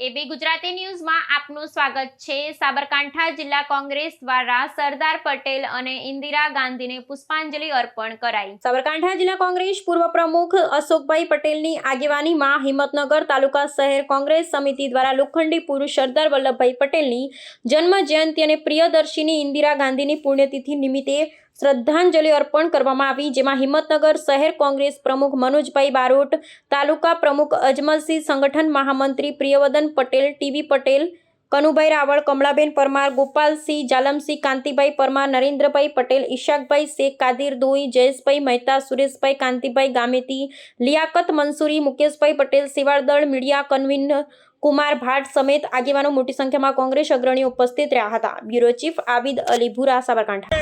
એબી ગુજરાતી ન્યૂઝમાં આપનું સ્વાગત છે. સાબરકાંઠા જિલ્લા કોંગ્રેસ દ્વારા સરદાર પટેલ અને ઇન્દિરા ગાંધીને પુષ્પાંજલિ અર્પણ કરાઈ. સાબરકાંઠા જિલ્લા કોંગ્રેસ પૂર્વ પ્રમુખ અશોકભાઈ પટેલની આગેવાનીમાં હિંમતનગર તાલુકા શહેર કોંગ્રેસ સમિતિ દ્વારા લોખંડી પુરુષ સરદાર વલ્લભભાઈ પટેલની જન્મ જયંતિ અને પ્રિયદર્શિની ઇન્દિરા ગાંધીની પુણ્યતિથિ નિમિત્તે શ્રદ્ધાંજલિ અર્પણ કરવામાં આવી, જેમાં હિંમતનગર શહેર કોંગ્રેસ પ્રમુખ મનોજભાઈ બારોટ, તાલુકા પ્રમુખ અજમલસિંહ સંગઠન મહામંત્રી Priyavadan Patel, T V Patel, Kanubhai Raval, Kamlaben Parmar, Gopalsinh, Jalamsinh, Kantibhai Parmar, Narendrabhai Patel, Ishakbhai Shaikh, Kadir Doi, Jayeshbhai Mehta, Sureshbhai Kantibhai Gameti, Liyakat Mansuri, Mukeshbhai Patel Sevadal media convener Kumar Bhat સમેત આગેવાનો મોટી સંખ્યામાં કોંગ્રેસ અગ્રણીઓ ઉપસ્થિત રહ્યા હતા. Bureau chief Abid Ali Bhura Sabarkantha.